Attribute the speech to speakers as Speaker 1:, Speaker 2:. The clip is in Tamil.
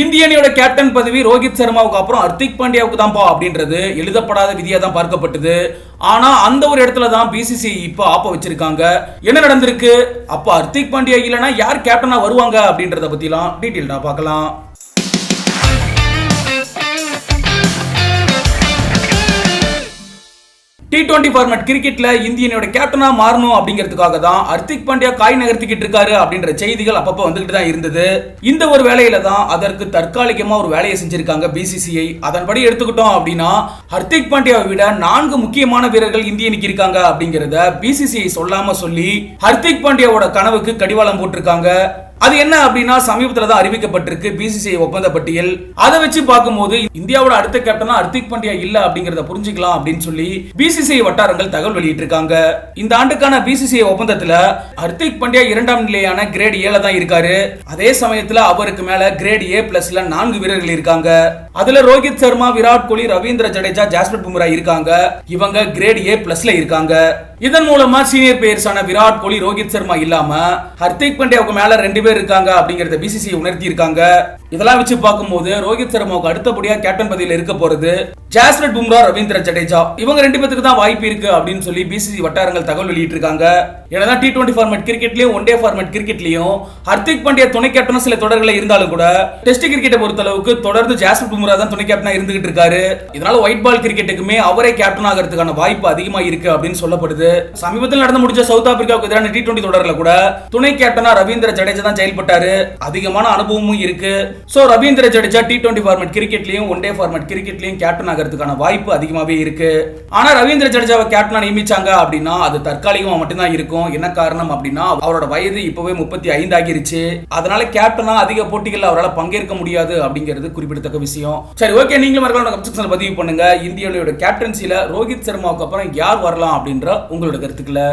Speaker 1: இந்திய அணியோட கேப்டன் பதவி ரோஹித் சர்மாவுக்கு அப்புறம் ஹர்திக் பாண்டியாவுக்கு தான்ப்பா அப்படின்றது எழுதப்படாத விதியாக தான் பார்க்கப்பட்டது. ஆனா அந்த ஒரு இடத்துல தான் பிசிசி இப்போ ஆப்ப வச்சிருக்காங்க. என்ன நடந்திருக்கு? அப்போ ஹர்திக் பாண்டியா இல்லைன்னா யார் கேப்டனா வருவாங்க அப்படின்றத பத்திலாம் நான் பார்க்கலாம். டி டுவெண்ட்டி ஃபார்மேட் கிரிக்கெட்டில் இந்தியனோட கேப்டனாக மாறணும் அப்படிங்கிறதுக்காக தான் ஹர்திக் பாண்டியா காய் நகர்த்திக்கிட்டு இருக்காரு அப்படின்ற செய்திகள் அப்பப்போ வந்துகிட்டு தான் இருந்தது. இந்த ஒரு வேலையில தான் அதற்கு தற்காலிகமாக ஒரு வேலையை செஞ்சிருக்காங்க பிசிசிஐ அதன்படி எடுத்துக்கிட்டோம் அப்படின்னா ஹர்திக் பாண்டியாவை விட நான்கு முக்கியமான வீரர்கள் இந்தியனுக்கு இருக்காங்க அப்படிங்கிறத பிசிசிஐ சொல்லாம சொல்லி ஹர்திக் பாண்டியாவோட கனவுக்கு கடிவாளம் போட்டிருக்காங்க. அது என்ன அப்படின்னா சமீபத்துல தான் அறிவிக்கப்பட்டிருக்கு பிசிசிஐ ஒப்பந்த பட்டியல். அதை வச்சு பார்க்கும்போது இந்தியாவோட அடுத்த கேப்டனா ஹர்திக் பாண்டியா இல்ல அப்படிங்கறத புரிஞ்சுக்கலாம் அப்படின்னு சொல்லி பிசிசிஐ வட்டாரங்கள் தகவல் வெளியிட்டிருக்காங்க. இந்த ஆண்டுக்கான பிசிசிஐ ஒப்பந்தத்துல ஹர்திக் பாண்டியா இரண்டாம் நிலையான கிரேட் ஏல தான் இருக்காரு. அதே சமயத்துல அவருக்கு மேல கிரேட் ஏ பிளஸ்ல நான்கு வீரர்கள் இருக்காங்க. அதுல ரோஹித் சர்மா விராட் கோலி ரவீந்திர ஜடேஜா ஜாஸ்பிர் பும்ரா இருக்காங்க. இவங்க கிரேட் ஏ பிளஸ்ல இருக்காங்க. இதன் மூலமா சீனியர் பிளேயர்ஸான விராட் கோலி ரோஹித் சர்மா இல்லாம ஹர்திக் பாண்டியாவுக்கு மேல ரெண்டு பேர் இருக்காங்க அப்படிங்கறத பிசிசி உணர்த்தி இருக்காங்க இதெல்லாம் வச்சு பார்க்கும்போது ரோஹித் சர்மாவுக்கு அடுத்தபடியா கேப்டன் பதவியில் இருக்க போறது ஜாஸ்பிரிட் பும்ரா ரவீந்திர ஜடேஜா. இவங்க ரெண்டு பேத்துக்கு தான் வாய்ப்பு இருக்கு அப்படின்னு சொல்லி பிசிசி வட்டாரங்கள் தகவல் வெளியிட்டு இருக்காங்க என்னதான் டி டுவெண்ட்டி ஃபார்மேட் கிரிக்கெட்லயும் ஒன் டே ஃபார்மேட் கிரிக்கெட்லயும் ஹர்திக் பாண்டியா துணை கேப்டன் சில தொடர்கள் இருந்தாலும் கூட டெஸ்ட் கிரிக்கெட்டை பொறுத்த அளவுக்கு தொடர்ந்து ஜாஸ்பிரிட் பும்ரா தான் துணை கேப்டனா இருந்துகிட்டு இருக்காரு. இதனால ஒயிட் பால் கிரிக்கெட்டுக்குமே அவரே கேப்டன் ஆகிறதுக்கான வாய்ப்பு அதிகமா இருக்கு அப்படின்னு சொல்லப்படுது. சமீபத்தில் நடந்து முடிஞ்ச சவுத் ஆப்பிரிக்காவுக்கு எதிரான டி டுவெண்ட்டி தொடர்ல கூட துணை கேப்டனா ரவீந்திர ஜடேஜா தான் செயல்பட்டாரு. அதிகமான அனுபவமும் இருக்கு. So Ravindra Jadeja T twenty format கிரிக்கெட்லயும் one day format கிரிக்கெட்லயும் கேப்டன் ஆகிறதுக்கான வாய்ப்பு அதிகமாகவே இருக்கு. ஆனால் ரவீந்திர ஜடேஜாவை கேப்டனாக நியமிச்சாங்க அப்படின்னா அது தற்காலிகமாக மட்டும்தான் இருக்கும். என்ன காரணம் அப்படின்னா அவரோட வயது இப்போவே முப்பத்தி ஐந்து ஆகிருச்சு அதனால கேப்டனாக அதிக போட்டிகளில் அவரால் பங்கேற்க முடியாது அப்படிங்கிறது குறிப்பிடத்தக்க விஷயம். சரி ஓகே நீங்களும் மறக்காம கமெண்ட் பதிவு பண்ணுங்க. இந்தியாவோட கேப்டன்சியில் ரோஹித் சர்மாவுக்கு அப்புறம் யார் வரலாம் அப்படின்ற உங்களோட கருத்துக்களை.